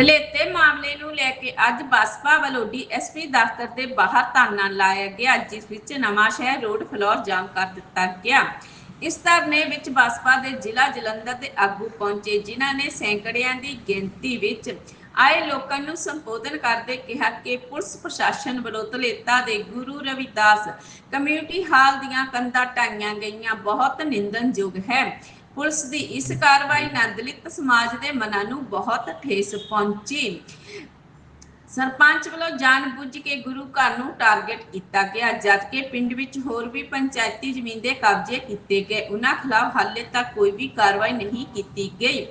ਕਲੇਤੇ ਮਾਮਲੇ ਨੂੰ ਲੈ ਕੇ ਅੱਜ ਬਸਪਾ ਵੱਲੋਂ ਡੀਐਸਪੀ ਦਫ਼ਤਰ ਦੇ ਬਾਹਰ ਧਰਨਾ ਲਾਇਆ ਗਿਆ, ਜਿਸ ਵਿੱਚ ਨਵਾਂ ਸ਼ਹਿਰ ਰੋਡ ਫਲੋਰ ਜਾਮ ਕਰ ਦਿੱਤਾ ਗਿਆ। ਇਸ ਧਰਨੇ ਵਿੱਚ ਬਸਪਾ ਦੇ ਜ਼ਿਲ੍ਹਾ ਜਲੰਧਰ ਦੇ ਆਗੂ ਪਹੁੰਚੇ, ਜਿਨ੍ਹਾਂ ਨੇ ਸੈਂਕੜਿਆਂ ਦੀ ਗਿਣਤੀ ਵਿੱਚ ਆਏ ਲੋਕਾਂ ਨੂੰ ਸੰਬੋਧਨ ਕਰਦੇ ਕਿਹਾ ਕਿ ਪੁਲਿਸ ਪ੍ਰਸ਼ਾਸਨ ਵੱਲੋਂ ਧਲੇਤਾ ਦੇ ਗੁਰੂ ਰਵਿਦਾਸ ਕਮਿਊਨਿਟੀ ਹਾਲ ਦੀਆਂ ਕੰਧਾਂ ਢਾਈਆਂ ਗਈਆਂ। ਬਹੁਤ ਨਿੰਦਨਯੋਗ ਹੈ। ਪੁਲਿਸ ਦੀ ਇਸ ਕਾਰਵਾਈ ਨਾਲ ਦਲਿਤ ਸਮਾਜ ਦੇ ਮਨਾਂ ਨੂੰ ਬਹੁਤ ਠੇਸ ਪਹੁੰਚੀ। ਸਰਪੰਚ ਵੱਲੋਂ ਜਾਣਬੁੱਝ ਕੇ ਗੁਰੂ ਘਰ ਨੂੰ ਟਾਰਗੇਟ ਕੀਤਾ ਗਿਆ ਜਦਕਿ ਪਿੰਡ ਵਿੱਚ ਹੋਰ ਵੀ ਪੰਚਾਇਤੀ ਜ਼ਮੀਨ ਦੇ ਕਬਜ਼ੇ ਕੀਤੇ ਗਏ। ਉਹਨਾਂ ਖਿਲਾਫ ਹਾਲੇ ਤੱਕ ਕੋਈ ਵੀ ਕਾਰਵਾਈ ਨਹੀਂ ਕੀਤੀ ਗਈ।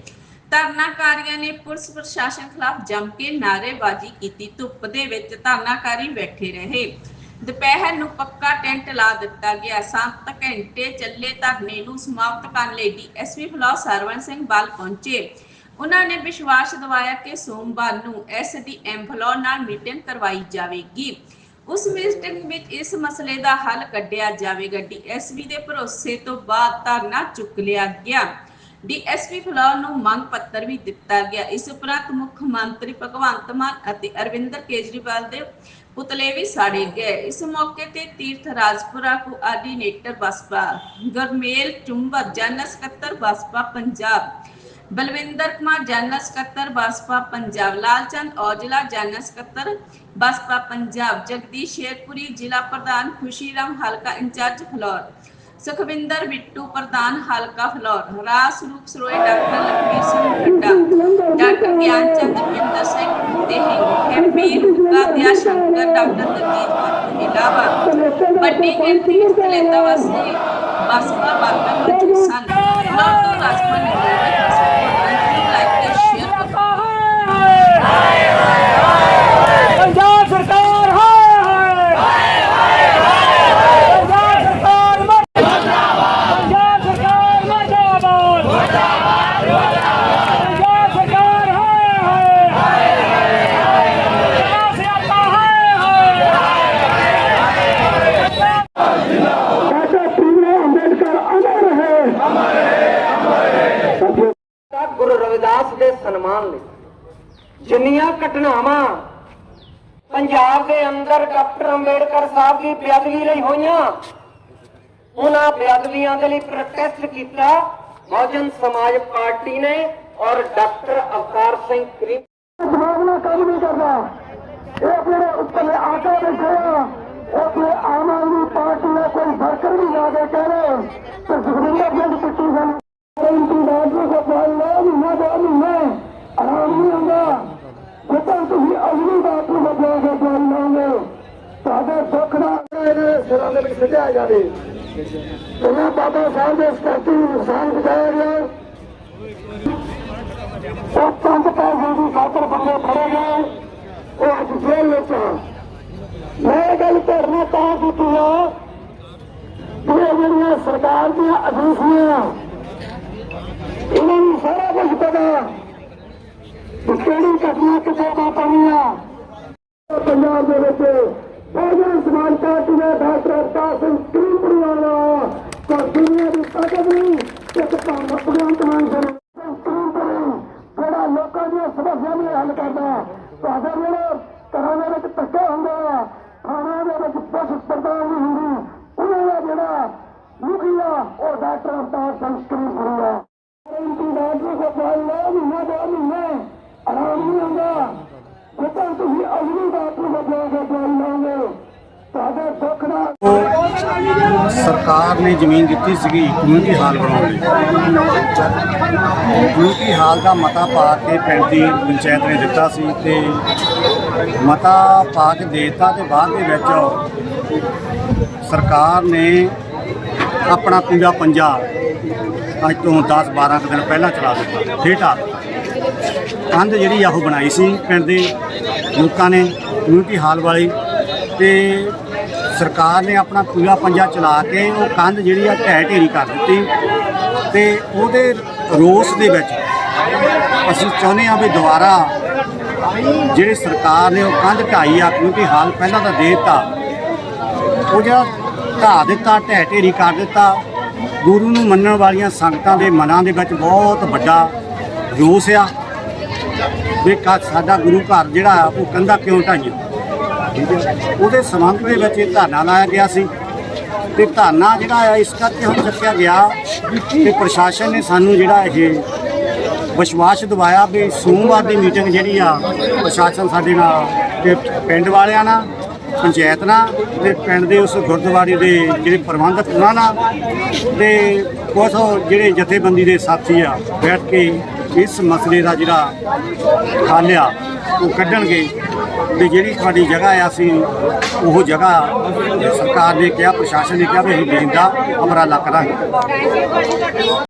ਧਰਨਾਕਾਰੀਆਂ ਨੇ ਪੁਲਿਸ ਪ੍ਰਸ਼ਾਸਨ ਖਿਲਾਫ ਜੰਮ ਕੇ ਨਾਅਰੇਬਾਜ਼ੀ ਕੀਤੀ। ਧੁੱਪ ਦੇ ਵਿੱਚ ਧਰਨਾਕਾਰੀ ਬੈਠੇ ਰਹੇ। ਦੁਪਹਿਰ ਨੂੰ ਪੱਕਾ ਟੈਂਟ ਲਾ ਦਿੱਤਾ ਗਿਆ। 7 ਘੰਟੇ ਚੱਲੇ ਧਰਨੇ ਨੂੰ ਸਮਾਪਤ ਕਰਨ ਲਈ ਡੀਐਸਪੀ ਫਲੋ ਸਰਵਨ ਸਿੰਘ ਬਲ ਪਹੁੰਚੇ। ਉਹਨਾਂ ਨੇ ਵਿਸ਼ਵਾਸ ਦਿਵਾਇਆ ਕਿ ਸੋਮਵਾਰ ਨੂੰ ਐਸਡੀਐਮ ਫਲੋ ਨਾਲ ਮੀਟਿੰਗ ਕਰਵਾਈ ਜਾਵੇਗੀ। ਉਸ ਮੀਟਿੰਗ ਵਿੱਚ ਇਸ ਮਸਲੇ ਦਾ ਹੱਲ ਕੱਢਿਆ ਜਾਵੇਗਾ। ਡੀਐਸਪੀ ਦੇ ਭਰੋਸੇ ਤੋਂ ਬਾਅਦ ਧਰਨਾ ਚੁੱਕ ਲਿਆ ਗਿਆ। ਡੀਐਸਪੀ ਫਲੌਰ ਨੂੰ ਮੰਗ ਪੱਤਰ ਵੀ ਦਿੱਤਾ ਗਿਆ। ਇਸ ਉਪਰੰਤ ਮੁੱਖ ਮੰਤਰੀ ਭਗਵੰਤ ਮਾਨ ਅਤੇ ਅਰਵਿੰਦਰ ਕੇਜਰੀਵਾਲ ਦੇ ਪੁਤਲੇ ਵੀ ਸਾੜੇ ਗਏ। ਇਸ ਮੌਕੇ ਤੇ ਤੀਰਥ ਰਾਜਪੁਰਾ ਕੋਆਰਡੀਨੇਟਰ ਬਸਪਾ, ਗਰਮੇਲ ਚੁੰਬਰ ਜਨਰਲ ਸਕੱਤਰ ਬਸਪਾ ਪੰਜਾਬ, ਬਲਵਿੰਦਰ ਕੁਮਾਰ, ਜਨਰਲ ਸਕੱਤਰ ਬਸਪਾ ਪੰਜਾਬ, ਲਾਲਚੰਦ ਔਜਲਾ, ਜਨਰਲ ਸਕੱਤਰ ਬਸਪਾ ਪੰਜਾਬ, ਜਗਦੀਸ਼ ਸ਼ੇਰਪੁਰੀ, ਜ਼ਿਲ੍ਹਾ ਪ੍ਰਧਾਨ ਖੁਸ਼ੀਰਾਮ ਹਲਕਾ ਇੰਚਾਰਜ ਫਲੋਰ। ਸੁਖਵਿੰਦਰ ਬਿੱਟੂ, ਪ੍ਰਧਾਨ ਹਲਕਾ ਫਲੋਰ। ਰਾਸ ਰੂਪ ਸਰੋਏ ਡਾਕਟਰ ਲਖਵੀਰ ਸਿੰਘ ਖੱਟਾ ਡਾਕਟਰ ਗਿਆਨਚੰਦ ਪਿੰਦਰ ਸਿੰਘ ਤੇ ਐਮਪੀ ਹੁਕਾ ਦਿਆ ਸ਼ੰਕਰ, ਡਾਕਟਰ ਦਲਜੀਤ ਕੌਰ ਇਲਾਵਾ ਵੱਡੀ ਗਿਣਤੀ ਵਿੱਚ ਕਲੇਤਾ ਵਾਸੀ ਬਸਪਾ ਵਰਕਰ ਸਨ। ਫਲੋਰ ਤੋਂ ਰਾਜਪੁਰ ਨਿਕਲੇ ਲਾਈਕ ਤੇ ਸ਼ੇਅਰ ਕਰੋ ਪੰਜਾਬ ਸਰਕਾਰ ਹਾਏ ਹਾਏ ਪੰਜਾਬ ਸਰਕਾਰ ਮਰਦਾਬਾਦ ਪੰਜਾਬ ਸਰਕਾਰ ਮਰਦਾਬਾਦ ਪੰਜਾਬ ਸਰਕਾਰ ਹਾਏ ਹਾਏ ਪੰਜਾਬ ਸਿਆਪਾ ਹਾਏ ਹਾਏ ਡਾਕਟਰ ਭੀਮਰਾਓ ਅੰਬੇਡਕਰ ਅਮਰ ਰਹੇ ਗੁਰੂ ਰਵਿਦਾਸ ਦੇ ਸਨਮਾਨ ਲਈ ਜਿੰਨੀਆਂ ਘਟਨਾਵਾਂ ਪੰਜਾਬ ਦੇ ਅੰਦਰ ਡਾਕਟਰ ਅੰਬੇਡਕਰ ਸਾਹਿਬ ਦੀ ਬੇਅਦਬੀ ਲਈ ਹੋਈਆਂ, ਉਹਨਾਂ ਬੇਅਦਬੀਆਂ ਦੇ ਲਈ ਪ੍ਰੋਟੈਸਟ ਕੀਤਾ, ਬਹੁਜਨ ਸਮਾਜ ਪਾਰਟੀ ਨੇ ਔਰ ਡਾਕਟਰ ਅਵਤਾਰ ਸਿੰਘ ਕਰੀਮ ਦਿਮਾਗ ਨਾਲ ਨਹੀਂ ਕਰਦਾ। ਇਹ ਜਿਹੜੇ ਉੱਪਰਲੇ ਆਟੋ ਬੈਠੇ ਆਪਣੇ ਆਮ ਆਦਮੀ ਪਾਰਟੀ ਦਾ ਕੋਈ ਵਰਕਰ ਵੀ ਜਾ ਕੇ ਕਹਿ ਰਹੇ। ਦੇ ਵਿੱਚ ਸਜਾਇਆ ਜਾਵੇ। ਉਹਨਾਂ ਬਾਬਾ ਸਾਹਿਬ ਦੇ ਸਟੈਚੂ ਨੂੰ ਨੁਕਸਾਨ ਪਹੁੰਚਾਇਆ ਗਿਆ। ਉਹ ਪੰਜ ਪੈਸੇ ਦੀ ਖਾਤਰ ਬੰਦੇ ਫੜੇ ਗਏ। ਉਹ ਅੱਜ ਜੇਲ੍ਹ ਵਿੱਚ ਆ। ਮੈਂ ਗੱਲ ਕਰਨਾ ਤਾਂ ਕੀਤੀ ਆ ਇਹ ਜਿਹੜੀਆਂ ਸਰਕਾਰ ਦੀਆਂ ਅਧੀਸ਼ੀਆਂ, ਇਹਨਾਂ ਨੂੰ ਸਾਰਾ ਕੁਝ ਪਤਾ ਕਿਹੜੀ ਘਟਨਾ ਕਿੱਥੇ ਵਾਪਰਨੀ ਆ। ਪੰਜਾਬ ਦੇ ਵਿੱਚ ਬਹੁਜਨ ਸਮਾਜ ਪਾਰਟੀ ਦੇ ਡਾਕਟਰ ਅਵਤਾਰ ਸਿੰਘ ਕਰੀਮਪੁਰੀ ਵਾਲਾ ਦੁਨੀਆ ਦੀ ਤਾਕਤ ਨੂੰ ਇੱਕ ਭਾਵੇਂ ਭਗਵੰਤ ਮਾਨ ਜੀ ਜਿਹੜਾ ਲੋਕਾਂ ਦੀਆਂ ਸਮੱਸਿਆਵਾਂ ਨੂੰ ਹੱਲ ਕਰਦਾ ਤੁਹਾਡੇ ਜਿਹੜੇ ਘਰਾਂ ਦੇ ਵਿੱਚ ਧੱਕੇ ਹੁੰਦੇ ਆ, ਥਾਣਿਆਂ ਦੇ ਵਿੱਚ ਪੁਲਿਸ ਪੜਤਾਲ ਨਹੀਂ ਹੁੰਦੀ ਉਹਨਾਂ ਦਾ ਜਿਹੜਾ ਮੁਖੀ ਆ, ਉਹ ਡਾਕਟਰ ਅਵਤਾਰ ਸਿੰਘ ਸਰਕਾਰ ਨੇ ਜ਼ਮੀਨ ਦਿੱਤੀ ਸੀਗੀ ਕਮਿਊਨਿਟੀ ਹਾਲ ਬਣਾਉਣ ਲਈ। ਕਮਿਊਨਿਟੀ ਹਾਲ ਦਾ ਮਤਾ ਪਾ ਕੇ ਪਿੰਡ ਦੀ ਪੰਚਾਇਤ ਨੇ ਦਿੱਤਾ ਸੀ ਤੇ ਮਤਾ ਪਾ ਕੇ ਦੇਤਾ ਤੇ ਬਾਅਦ ਦੇ ਵਿੱਚ ਸਰਕਾਰ ਨੇ ਆਪਣਾ ਪੂਰਾ ਪੰਜਾ ਅੱਜ ਤੋਂ 10 12 ਕੁ ਦਿਨ ਪਹਿਲਾਂ ਚਲਾ ਦਿੱਤਾ, ਫੇਰ ਢਾਹ ਕੰਧ ਜਿਹੜੀ ਆ ਉਹ ਬਣਾਈ ਸੀ ਪਿੰਡ ਦੇ ਲੋਕਾਂ ਨੇ ਕਮਿਊਨਿਟੀ ਹਾਲ ਵਾਲੀ ਤੇ ਸਰਕਾਰ ਨੇ ਆਪਣਾ ਪੂਰਾ ਪੰਜਾ ਚਲਾ ਕੇ ਉਹ ਕੰਧ ਜਿਹੜੀ ਆ ਢਹਿ ਢੇਰੀ ਕਰ ਦਿੱਤੀ ਤੇ ਉਹਦੇ ਰੋਸ ਦੇ ਵਿੱਚ ਅਸੀਂ ਚਾਹੁੰਦੇ ਹਾਂ ਵੀ ਦੁਬਾਰਾ ਜਿਹੜੀ ਸਰਕਾਰ ਨੇ ਉਹ ਕੰਧ ਢਾਈ ਆ, ਕਿਉਂਕਿ ਹਾਲ ਪਹਿਲਾਂ ਤਾਂ ਦੇ ਦਿੱਤਾ। ਉਹ ਜਿਹੜਾ ਢਾਹ ਦਿੱਤਾ, ਢਹਿ ਢੇਰੀ ਕਰ ਦਿੱਤਾ, ਗੁਰੂ ਨੂੰ ਮੰਨਣ ਵਾਲੀਆਂ ਸੰਗਤਾਂ ਦੇ ਮਨਾਂ ਦੇ ਵਿੱਚ ਬਹੁਤ ਵੱਡਾ ਰੋਸ ਆ। ਵੀ ਕਾ ਸਾਡਾ ਗੁਰੂ ਘਰ ਜਿਹੜਾ ਉਹ ਕੰਧਾ ਕਿਉਂ ਢਾਈਆਂ? ਠੀਕ ਹੈ ਉਹਦੇ ਸੰਬੰਧ ਦੇ ਵਿੱਚ ਇਹ ਧਰਨਾ ਲਾਇਆ ਗਿਆ ਸੀ। ਤੇ ਧਰਨਾ ਜਿਹੜਾ ਆ, ਇਸ ਕਰਕੇ ਹੁਣ ਚੱਕਿਆ ਗਿਆ ਕਿ ਪ੍ਰਸ਼ਾਸਨ ਨੇ ਸਾਨੂੰ ਜਿਹੜਾ ਇਹ ਵਿਸ਼ਵਾਸ ਦਿਵਾਇਆ ਵੀ ਸੋਮਵਾਰ ਦੀ ਮੀਟਿੰਗ ਜਿਹੜੀ ਆ, ਪ੍ਰਸ਼ਾਸਨ ਸਾਡੇ ਨਾਲ ਤੇ ਪਿੰਡ ਵਾਲਿਆਂ ਨਾਲ, ਪੰਚਾਇਤ ਨਾਲ ਤੇ ਪਿੰਡ ਦੇ ਉਸ ਗੁਰਦੁਆਰੇ ਦੇ ਜਿਹੜੇ ਪ੍ਰਬੰਧਕ ਉਹਨਾਂ ਨਾਲ ਤੇ ਕੁਝ ਜਿਹੜੇ ਜਥੇਬੰਦੀ ਦੇ ਸਾਥੀ ਆ, ਬੈਠ ਕੇ ਇਸ ਮਸਲੇ ਦਾ ਜਿਹੜਾ ਹੱਲ ਆ ਉਹ ਕੱਢਣਗੇ ਤੇ ਜਿਹੜੀ ਤੁਹਾਡੀ ਜਗ੍ਹਾ ਆ ਅਸੀਂ ਉਹ ਜਗ੍ਹਾ ਸਰਕਾਰ ਨੇ ਕਿਹਾ, ਪ੍ਰਸ਼ਾਸਨ ਨੇ ਕਿਹਾ ਵੀ ਅਸੀਂ ਦੇਣ ਦਾ ਉਪਰਾਲਾ ਕਰਾਂਗੇ।